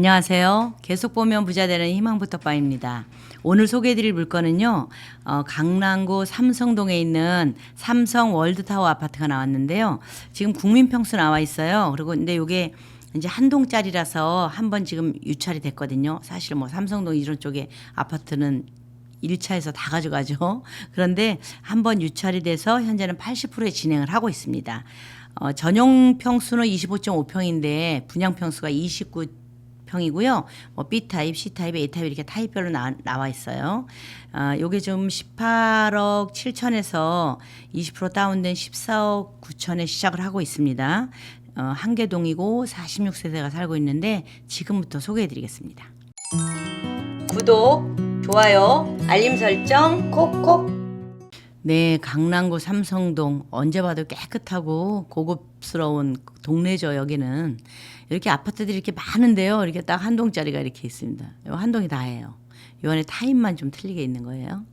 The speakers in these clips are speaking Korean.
안녕하세요. 계속 보면 부자 되는 희망부터바입니다. 오늘 소개해드릴 물건은요, 어, 강남구 삼성동에 있는 삼성 월드타워 아파트가 나왔는데요. 지금 국민평수 나와 있어요. 그리고 근데 이게 이제 한 동짜리라서 한 번 지금 유찰이 됐거든요. 사실 뭐 삼성동 이런 쪽에 아파트는 1차에서 다 가져가죠. 그런데 한 번 유찰이 돼서 현재는 80%의 진행을 하고 있습니다. 어, 전용 평수는 25.5평인데 분양 평수가 29 평이고요. 뭐 B 타입, C 타입, A 타입 이렇게 타입별로 나, 나와 있어요. 아, 요게 좀 18억 7천에서 20% 다운된 14억 9천에 시작을 하고 있습니다. 어, 한계동이고 46세대가 살고 있는데 지금부터 소개해 드리겠습니다. 구독, 좋아요, 알림 설정 콕콕. 네, 강남구 삼성동 언제 봐도 깨끗하고 고급스러운 동네죠, 여기는. 이렇게 아파트들이 이렇게 많은데요. 이렇게 딱 한 동짜리가 이렇게 있습니다. 요한 동이 다예요. 요 안에 타입만 좀 틀리게 있는 거예요.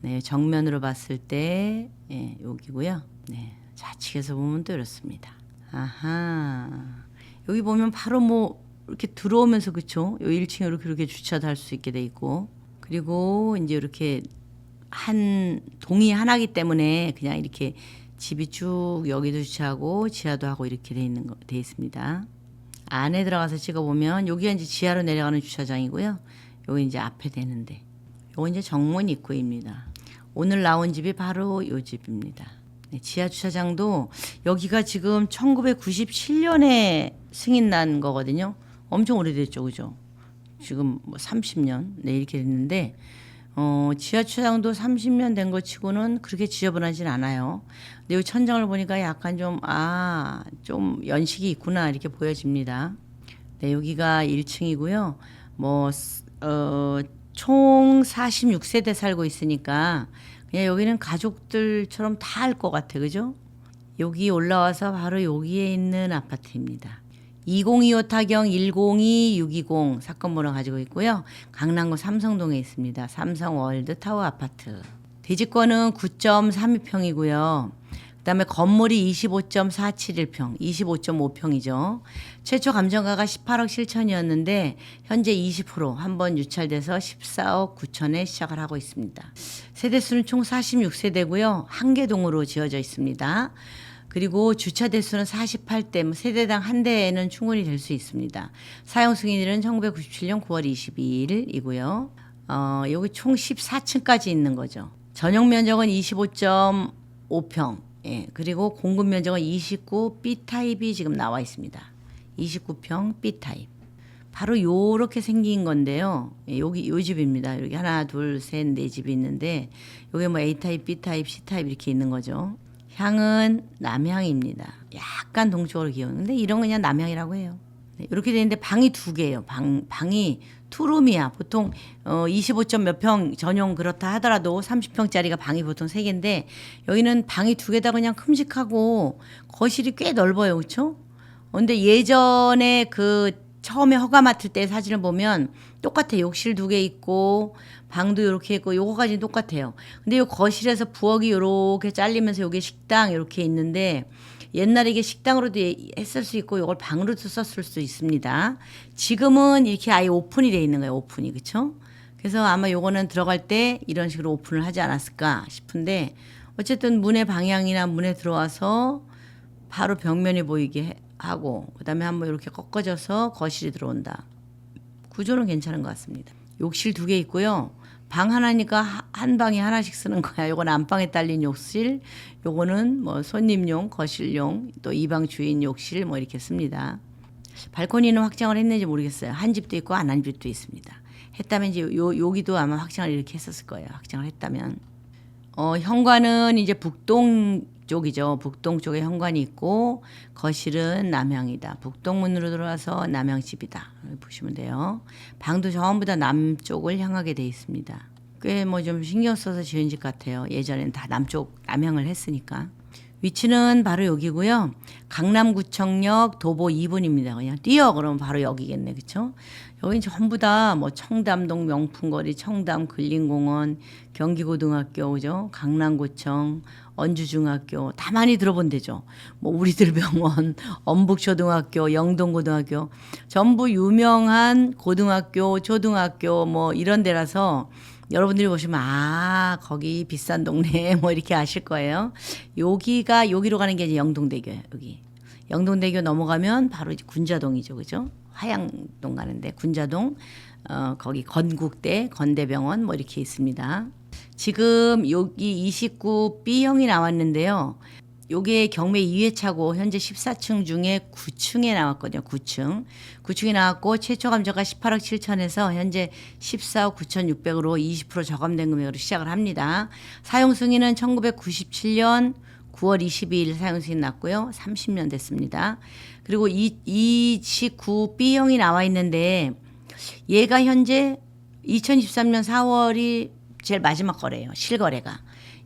네, 정면으로 봤을 때 예, 여기고요. 네, 좌측에서 보면 또 이렇습니다. 아하. 여기 보면 바로 뭐 이렇게 들어오면서 그쵸? 요 1층에 이렇게 이렇게 주차도 할 수 있게 돼 있고 그리고 이제 이렇게 한 동이 하나기 때문에 그냥 이렇게 집이 쭉 여기도 주차하고 지하도 하고 이렇게 돼 있는 거 돼 있습니다. 안에 들어가서 찍어 보면 여기가 이제 지하로 내려가는 주차장이고요. 여기 이제 앞에 되는데 요거 이제 정문 입구입니다. 오늘 나온 집이 바로 요 집입니다. 네, 지하 주차장도 여기가 지금 1997년에 승인 난 거거든요. 엄청 오래됐죠, 그죠? 지금 뭐 30년 네 이렇게 됐는데 어, 지하 주차장도 30년 된 거 치고는 그렇게 지저분하진 않아요. 근데 이 천장을 보니까 약간 좀, 아, 좀 연식이 있구나, 이렇게 보여집니다. 네, 여기가 1층이고요. 뭐, 어, 총 46세대 살고 있으니까 그냥 여기는 가족들처럼 다할것 같아, 그죠? 여기 올라와서 바로 여기에 있는 아파트입니다. 2025 타경 102620 사건 번호 가지고 있고요. 강남구 삼성동에 있습니다. 삼성 월드 타워 아파트. 대지권은 9.32평이고요. 그다음에 건물이 25.471평, 25.5평이죠. 최초 감정가가 18억 7천이었는데 현재 20% 한 번 유찰돼서 14억 9천에 시작을 하고 있습니다. 세대 수는 총 46세대고요. 한개동으로 지어져 있습니다. 그리고 주차 대수는 48대, 뭐 세대당 한 대는 충분히 될 수 있습니다. 사용 승인일은 1997년 9월 22일이고요. 어, 여기 총 14층까지 있는 거죠. 전용 면적은 25.5평. 예, 그리고 공급 면적은 29 B 타입이 지금 나와 있습니다. 29평 B 타입. 바로 요렇게 생긴 건데요. 예, 여기 요 집입니다. 여기 하나, 둘, 셋, 네 집이 있는데 요게 뭐 A 타입, B 타입, C 타입 이렇게 있는 거죠. 향은 남향입니다. 약간 동쪽으로 기우는데 이런 거 그냥 남향이라고 해요. 네, 이렇게 되는데 방이 두 개예요. 방 방이 투룸이야. 보통 어 25점 몇 평 전용 그렇다 하더라도 30평짜리가 방이 보통 세 개인데 여기는 방이 두 개다 그냥 큼직하고 거실이 꽤 넓어요. 그렇죠? 근데 예전에 그 처음에 허가 맡을 때 사진을 보면 똑같아. 욕실 두 개 있고 방도 이렇게 있고 요거까지 똑같아요. 근데 요 거실에서 부엌이 요렇게 잘리면서 요게 식당 이렇게 있는데 옛날에 이게 식당으로도 했을 수 있고 요걸 방으로도 썼을 수 있습니다. 지금은 이렇게 아예 오픈이 돼 있는 거예요. 오픈이. 그렇죠? 그래서 아마 요거는 들어갈 때 이런 식으로 오픈을 하지 않았을까 싶은데 어쨌든 문의 방향이나 문에 들어와서 바로 벽면이 보이게 하고 그다음에 한번 이렇게 꺾어져서 거실이 들어온다. 구조는 괜찮은 것 같습니다. 욕실 두 개 있고요. 방 하나니까 한 방에 하나씩 쓰는 거야. 요건 안방에 딸린 욕실, 요거는 뭐 손님용, 거실용, 또 이 방 주인 욕실 뭐 이렇게 씁니다. 발코니는 확장을 했는지 모르겠어요. 한 집도 있고 안 한 집도 있습니다. 했다면 이제 요 여기도 아마 확장을 이렇게 했었을 거예요. 확장을 했다면 어 현관은 이제 북동 쪽이죠. 북동 쪽에 현관이 있고 거실은 남향이다. 북동문으로 들어와서 남향집이다. 보시면 돼요. 방도 전부 다 남쪽을 향하게 돼 있습니다. 꽤 뭐 좀 신경 써서 지은 집 같아요. 예전엔 다 남쪽 남향을 했으니까. 위치는 바로 여기고요. 강남구청역 도보 2분입니다. 그냥 뛰어 그러면 바로 여기겠네. 그쵸? 여기 전부 다 뭐 청담동 명품거리, 청담 근린공원, 경기고등학교, 그죠? 강남구청, 언주중학교 다 많이 들어본 데죠. 뭐 우리들 병원, 엄북초등학교, 영동고등학교 전부 유명한 고등학교, 초등학교 뭐 이런 데라서 여러분들이 보시면 아 거기 비싼 동네 뭐 이렇게 아실 거예요. 여기가 여기로 가는 게 이제 영동대교예요. 여기 영동대교 넘어가면 바로 이제 군자동이죠, 그죠? 화양동 가는데 군자동 어, 거기 건국대 건대병원 뭐 이렇게 있습니다. 지금 여기 29 B형이 나왔는데요. 요게 경매 2회차고 현재 14층 중에 9층에 나왔거든요. 9층. 9층에 나왔고 최초 감정가 18억 7천에서 현재 14억 9,600으로 20% 저감된 금액으로 시작을 합니다. 사용 승인은 1997년 9월 22일 사용 승인 났고요. 30년 됐습니다. 그리고 이29 B형이 나와 있는데 얘가 현재 2023년 4월이 제일 마지막 거래예요. 실거래가.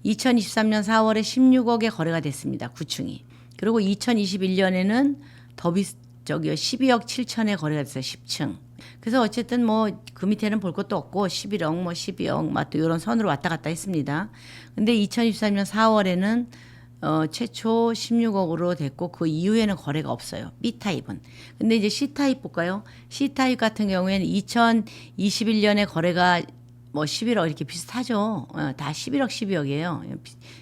2023년 4월에 16억에 거래가 됐습니다. 9층이. 그리고 2021년에는 더 비, 저기요, 12억 7천에 거래가 됐어요. 10층. 그래서 어쨌든 뭐 그 밑에는 볼 것도 없고 11억 뭐 12억 막또 이런 선으로 왔다 갔다 했습니다. 근데 2023년 4월에는 어, 최초 16억으로 됐고 그 이후에는 거래가 없어요. B 타입은. 근데 이제 C 타입 볼까요? C 타입 같은 경우에는 2021년에 거래가 뭐 11억 이렇게 비슷하죠. 어, 다 11억, 12억이에요.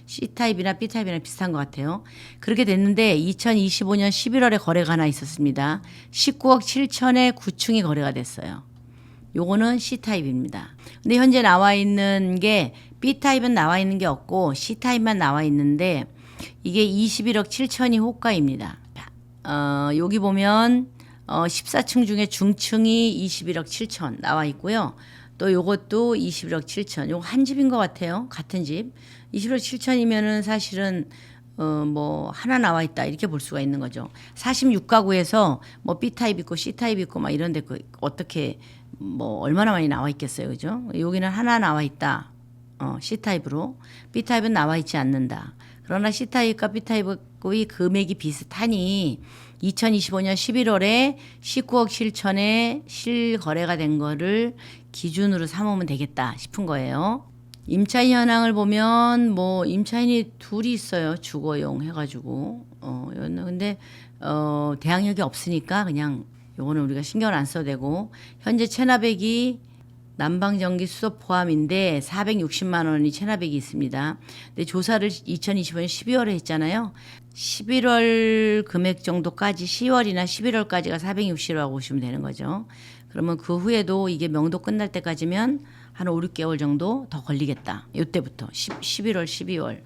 C 타입이나 B 타입이랑 비슷한 것 같아요. 그렇게 됐는데 2025년 11월에 거래가 하나 있었습니다. 19억 7천에 9층이 거래가 됐어요. 요거는 C 타입입니다. 근데 현재 나와 있는 게 B 타입은 나와 있는 게 없고 C 타입만 나와 있는데 이게 21억 7천이 호가입니다. 어, 여기 보면 어, 14층 중에 중층이 21억 7천 나와 있고요. 또 요것도 21억 7천. 요거 한 집인 것 같아요. 같은 집. 21억 7천이면은 사실은 어, 뭐, 하나 나와 있다. 이렇게 볼 수가 있는 거죠. 46가구에서 뭐 B타입 있고 C타입 있고 막 이런데 그 어떻게 뭐 얼마나 많이 나와 있겠어요. 그죠? 여기는 하나 나와 있다. 어, C타입으로. B타입은 나와 있지 않는다. 그러나 C타입과 B타입의 금액이 비슷하니 2025년 11월에 19억 7천에 실거래가 된 거를 기준으로 삼으면 되겠다 싶은 거예요. 임차인 현황을 보면 뭐 임차인이 둘이 있어요. 주거용 해가지고 어 근데 어 대항력이 없으니까 그냥 요거는 우리가 신경을 안 써도 되고 현재 체납액이 난방전기 수도 포함인데 460만 원이 체납액이 있습니다. 근데 조사를 2025년 12월에 했잖아요. 11월 금액 정도까지 10월이나 11월까지가 460이라고 보시면 되는 거죠. 그러면 그 후에도 이게 명도 끝날 때까지면 한 5, 6개월 정도 더 걸리겠다. 이때부터 10, 11월, 12월,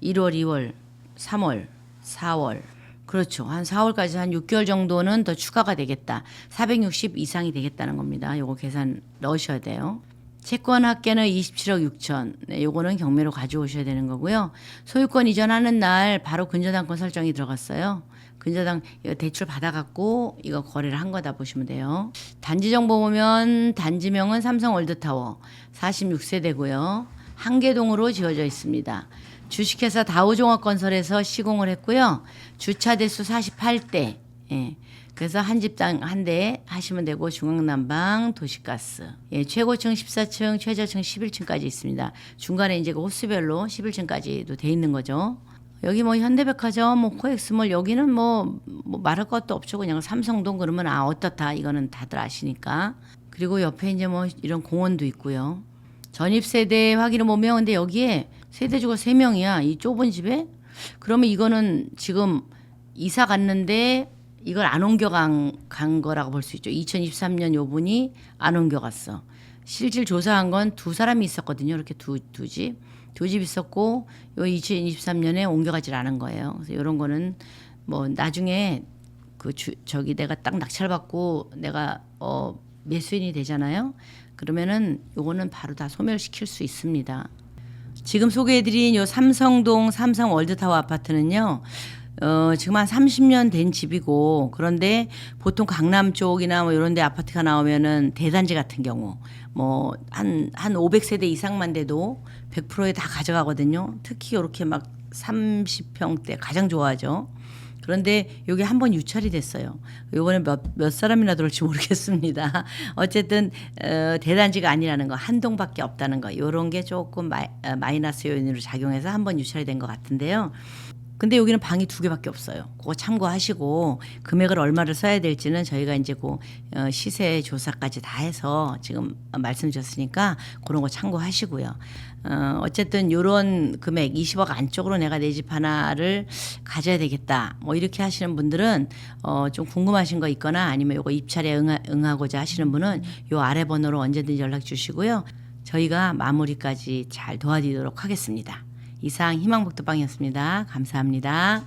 1월, 2월, 3월, 4월. 그렇죠. 한 4월까지 한 6개월 정도는 더 추가가 되겠다. 460 이상이 되겠다는 겁니다. 요거 계산 넣으셔야 돼요. 채권 합계는 27억 6천. 네, 요거는 경매로 가져오셔야 되는 거고요. 소유권 이전하는 날 바로 근저당권 설정이 들어갔어요. 근저당 대출 받아갖고 이거 거래를 한 거다 보시면 돼요. 단지 정보 보면 단지명은 삼성 월드타워 46세대고요. 한계동으로 지어져 있습니다. 주식회사 다우종합건설에서 시공을 했고요. 주차 대수 48대. 예. 그래서 한 집당 한 대 하시면 되고 중앙난방, 도시가스. 예, 최고층 14층, 최저층 11층까지 있습니다. 중간에 이제 그 호수별로 11층까지도 돼 있는 거죠. 여기 뭐 현대백화점, 뭐 코엑스몰 여기는 뭐, 뭐 말할 것도 없죠. 그냥 삼성동 그러면 아 어떻다 이거는 다들 아시니까. 그리고 옆에 이제 뭐 이런 공원도 있고요. 전입 세대 확인을 보면 근데 여기에 세대주가 세 명이야. 이 좁은 집에. 그러면 이거는 지금 이사 갔는데 이걸 안 옮겨간 간 거라고 볼 수 있죠. 2023년 요 분이 안 옮겨갔어. 실질 조사한 건 두 사람이 있었거든요. 이렇게 두, 두 집. 두 집 있었고 요 2023년에 옮겨가질 않은 거예요. 그래서 이런 거는 뭐 나중에 그 주, 저기 내가 딱 낙찰받고 내가 어 매수인이 되잖아요. 그러면은 요거는 바로 다 소멸시킬 수 있습니다. 지금 소개해드린 요 삼성동 삼성 월드타워 아파트는요. 어, 지금 한 30년 된 집이고 그런데 보통 강남 쪽이나 뭐 이런 데 아파트가 나오면은 대단지 같은 경우 뭐 한 한 500세대 이상만 돼도 100%에 다 가져가거든요. 특히 이렇게 막 30평대 가장 좋아하죠. 그런데 여기 한번 유찰이 됐어요. 요번에 몇, 몇 사람이나 들어올지 모르겠습니다. 어쨌든 어, 대단지가 아니라는 거, 한 동밖에 없다는 거, 요런 게 조금 마이, 어, 마이너스 요인으로 작용해서 한 번 유찰이 된 것 같은데요. 근데 여기는 방이 두 개밖에 없어요. 그거 참고하시고 금액을 얼마를 써야 될지는 저희가 이제 그 어, 시세 조사까지 다 해서 지금 말씀드렸으니까 그런 거 참고하시고요. 어, 어쨌든 요런 금액 20억 안쪽으로 내가 내 집 하나를 가져야 되겠다. 뭐 이렇게 하시는 분들은 어, 좀 궁금하신 거 있거나 아니면 요거 입찰에 응하, 응하고자 하시는 분은 요 아래 번호로 언제든지 연락 주시고요. 저희가 마무리까지 잘 도와드리도록 하겠습니다. 이상 희망복도방이었습니다. 감사합니다.